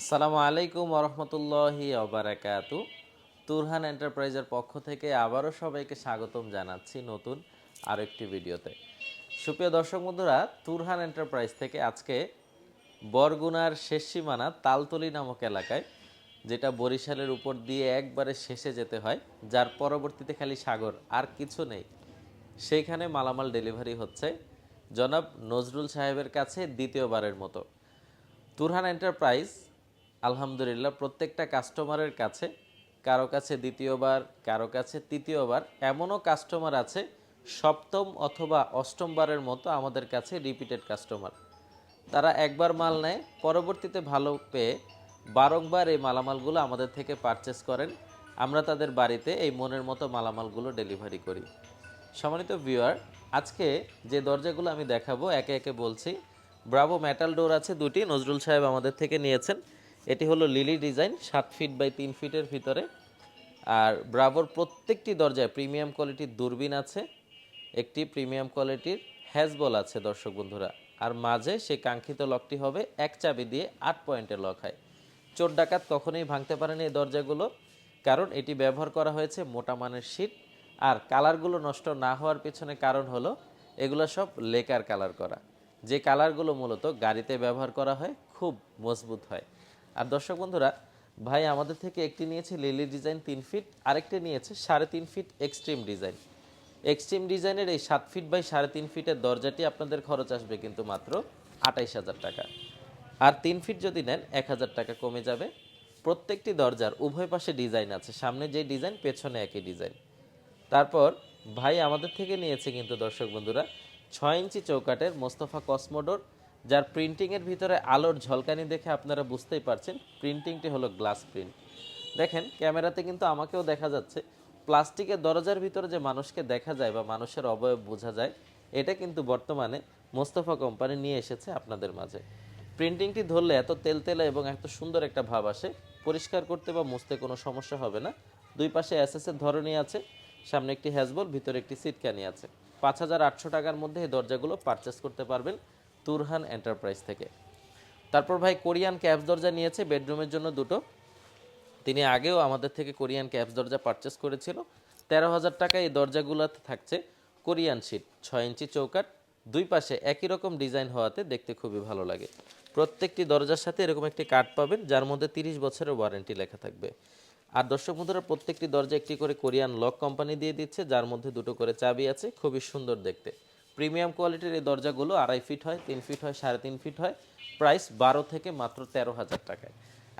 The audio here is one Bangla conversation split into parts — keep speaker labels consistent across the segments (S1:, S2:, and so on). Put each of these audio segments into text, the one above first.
S1: আসসালামু আলাইকুম ওরহমতুল্লাহি অবরাকাতু তুরহান এন্টারপ্রাইজের পক্ষ থেকে আবারও সবাইকে স্বাগতম জানাচ্ছি নতুন আরও একটি ভিডিওতে। সুপ্রিয় দর্শক বন্ধুরা, তুরহান এন্টারপ্রাইজ থেকে আজকে বরগুনার শেষ সীমানা তালতলি নামক এলাকায়, যেটা বরিশালের উপর দিয়ে একবারে শেষে যেতে হয়, যার পরবর্তীতে খালি সাগর আর কিছু নেই। সেইখানে মালামাল ডেলিভারি হচ্ছে জনাব নজরুল সাহেবের কাছে দ্বিতীয়বারের মতো। তুরহান এন্টারপ্রাইজ আলহামদুলিল্লাহ, প্রত্যেকটা কাস্টমারের কাছে, কারও কাছে দ্বিতীয়বার, কারও কাছে তৃতীয়বার, এমনও কাস্টমার আছে, সপ্তম অথবা অষ্টমবারের মতো আমাদের কাছে রিপিটেড কাস্টমার তারা একবার মাল নেয়, পরবর্তীতে ভালো পেয়ে বারংবার এই মালামালগুলো আমাদের থেকে পারচেস করেন। আমরা তাদের বাড়িতে এই মনের মতো মালামালগুলো ডেলিভারি করি। সম্মানিত ভিউয়ার আজকে যে দরজাগুলো আমি দেখাবো, একে একে বলছি। ব্রাভো মেটাল ডোর আছে দুটি, নজরুল সাহেব আমাদের থেকে নিয়েছেন। এটি হলো লিলি ডিজাইন, সাত ফিট বাই তিন ফিটের ভিতরে। আর ব্রাভোর প্রত্যেকটি দরজায় প্রিমিয়াম কোয়ালিটির দূরবীন আছে, একটি প্রিমিয়াম কোয়ালিটির হ্যাজবল আছে দর্শক বন্ধুরা। আর মাঝে সেই কাঙ্ক্ষিত লকটি হবে, এক চাবি দিয়ে আট পয়েন্টের লক হয়। চোর ডাকাত কখনোই ভাঙতে পারেনি এই দরজাগুলো, কারণ এটি ব্যবহার করা হয়েছে মোটা মানের শীট। আর কালারগুলো নষ্ট না হওয়ার পেছনে কারণ হলো, এগুলো সব লেকার কালার করা। যে কালারগুলো মূলত গাড়িতে ব্যবহার করা হয়, খুব মজবুত হয়। আর দর্শক বন্ধুরা, ভাই আমাদের থেকে একটি নিয়েছে লিলি ডিজাইন তিন ফিট, আরেকটি নিয়েছে সাড়ে তিন ফিট এক্সট্রিম ডিজাইন। এক্সট্রিম ডিজাইনের এই সাত ফিট বাই সাড়ে তিন ফিটের দরজাটি আপনাদের খরচ আসবে কিন্তু মাত্র আটাইশ হাজার টাকা। আর তিন ফিট যদি নেন, এক হাজার টাকা কমে যাবে। প্রত্যেকটি দরজার উভয় পাশে ডিজাইন আছে, সামনে যে ডিজাইন, পেছনে একই ডিজাইন। তারপর ভাই আমাদের থেকে নিয়েছে কিন্তু দর্শক বন্ধুরা, ছয় ইঞ্চি চৌকাটের মোস্তফা কসমোডোর যার প্রিন্টিংয়ের ভিতরে আলোর ঝলকানি দেখে আপনারা বুঝতেই পারছেন প্রিন্টিংটি হলো গ্লাস প্রিন্ট দেখেন, ক্যামেরাতে কিন্তু আমাকেও দেখা যাচ্ছে, প্লাস্টিকের দরজার ভিতরে যে মানুষকে দেখা যায় বা মানুষের অবয়ব বোঝা যায়, এটা কিন্তু বর্তমানে মোস্তফা কোম্পানি নিয়ে এসেছে আপনাদের মাঝে। প্রিন্টিংটি ধরলে এত তেল তেলতেলা এবং এত সুন্দর একটা ভাব আসে, পরিষ্কার করতে বা মুছতে কোনো সমস্যা হবে না। দুই পাশে এসএসের ধরনই আছে, সামনে একটি হ্যাজবল ভিতরে একটি সিটকানি আছে। পাঁচ হাজার আটশো টাকার মধ্যে এই দরজাগুলো পারচেস করতে পারবেন। তুরহান এন্টারপ্রাইজ থেকে। তারপর ভাই কোরিয়ান ক্যাপস দরজা নিয়েছে, বেডরুমের জন্য দুটো। তিনি আগেও আমাদের থেকে কোরিয়ান ক্যাপস দরজা পারচেস করেছিল। তেরো হাজার টাকা এই দরজাগুলোতে থাকছে কোরিয়ান শিট, ছয় ইঞ্চি চৌকাট দুই পাশে একই রকম ডিজাইন হওয়াতে দেখতে খুবই ভালো লাগে। প্রত্যেকটি দরজার সাথে এরকম একটি কার্ড পাবেন, যার মধ্যে তিরিশ বছরের ওয়ারেন্টি লেখা থাকবে। আর দর্শক বন্ধুরা, প্রত্যেকটি দরজা একটি করে কোরিয়ান লক কোম্পানি দিয়ে দিচ্ছে, যার মধ্যে দুটো করে চাবি আছে, খুবই সুন্দর দেখতে। প্রিমিয়াম কোয়ালিটির এই দরজাগুলো আড়াই ফিট হয়, তিন ফিট হয়, সাড়ে তিন ফিট হয়। প্রাইস বারো থেকে মাত্র তেরো হাজার টাকায়।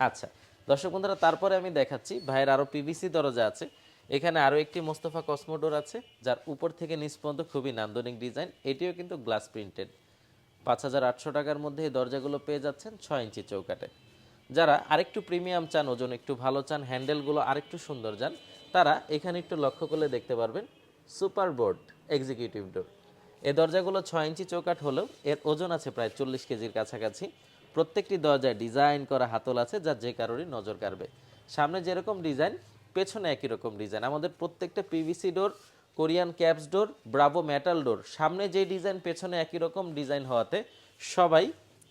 S1: আচ্ছা দর্শক বন্ধুরা, তারপরে আমি দেখাচ্ছি, ভাইয়ের আরও পিভিসি দরজা আছে। এখানে আরও একটি মোস্তফা কসমোডোর আছে, যার উপর থেকে নিচ পর্যন্ত খুবই নান্দনিক ডিজাইন। এটিও কিন্তু গ্লাস প্রিন্টেড। পাঁচ হাজার আটশো টাকার মধ্যে এই দরজাগুলো পেয়ে যাচ্ছেন ছয় ইঞ্চি চৌকাটে। যারা আরেকটু প্রিমিয়াম চান, ওজন একটু ভালো চান, হ্যান্ডেলগুলো আরেকটু সুন্দর চান তারা এখানে একটু লক্ষ্য করলে দেখতে পারবেন, সুপার বোর্ড, এক্সিকিউটিভ ডোর। এই দরজাগুলো ছয় ইঞ্চি চৌকাট হলেও এর ওজন আছে প্রায় চল্লিশ কেজির কাছাকাছি। প্রত্যেকটি দরজায় ডিজাইন করা হাতল আছে যা যে কারোরই নজর কাড়বে। সামনে যেরকম ডিজাইন, পেছনে একই রকম ডিজাইন। আমাদের প্রত্যেকটা PVC door Korean caps door bravo metal door সামনে যে ডিজাইন, পেছনে একই রকম ডিজাইন হওয়াতে সবাই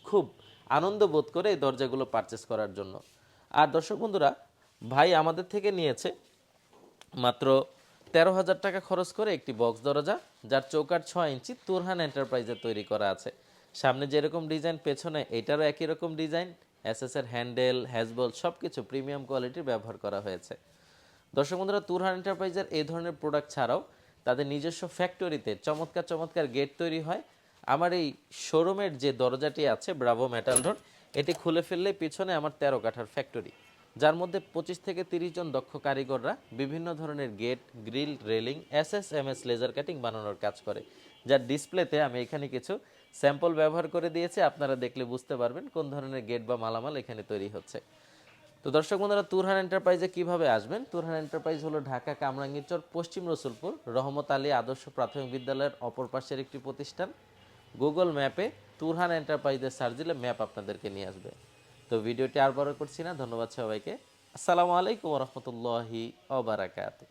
S1: খুব আনন্দ বোধ করে এই দরজাগুলো পারচেস করার জন্য। আর দর্শক বন্ধুরা, ভাই আমাদের থেকে নিয়েছে মাত্র তেরো হাজার টাকা খরচ করে একটি বক্স দরজা, যার চৌকাট ছয় ইঞ্চি তুরহান এন্টারপ্রাইজে তৈরি করা আছে। সামনে যেরকম ডিজাইন, পেছনে এটারও একই রকম ডিজাইন। এসএস এর হ্যান্ডেল, হ্যাজবল সব কিছু প্রিমিয়াম কোয়ালিটির ব্যবহার করা হয়েছে। দর্শক বন্ধুরা, তুরহান এন্টারপ্রাইজের এই ধরনের প্রোডাক্ট ছাড়াও তাদের নিজস্ব ফ্যাক্টরিতে চমৎকার চমৎকার গেট তৈরি হয়। আমার এই শোরুমের যে দরজাটি আছে, ব্রাভো মেটাল ডোর এটি খুলে ফেললে পিছনে আমার তেরো কাঠার ফ্যাক্টরি। যার মধ্যে পঁচিশ থেকে তিরিশ জন দক্ষ কারিগররা বিভিন্ন ধরনের gate, grill, railing, S S M S laser cutting বানানোর কাজ করে। যার ডিসপ্লেতে আমি এখানে কিছু স্যাম্পল ব্যবহার করে দিয়েছি, আপনারা দেখলে বুঝতে পারবেন কোন ধরনের গেট বা মালামাল এখানে তৈরি হচ্ছে। তো দর্শক বন্ধুরা, তুরহান এন্টারপ্রাইজে কীভাবে আসবেন? তুরহান এন্টারপ্রাইজ হলো ঢাকা কামরাঙ্গীরচর পশ্চিম রসুলপুর, রহমত আলী আদর্শ প্রাথমিক বিদ্যালয়ের অপর পাশের একটি প্রতিষ্ঠান। গুগল ম্যাপে তুরহান এন্টারপ্রাইজের সার্চ দিলে ম্যাপ আপনাদেরকে নিয়ে আসবে। তো ভিডিওটি আর বড় করছি না। ধন্যবাদ সবাইকে। আসসালামু আলাইকুম রহমতুল্লাহি অবরাকাতু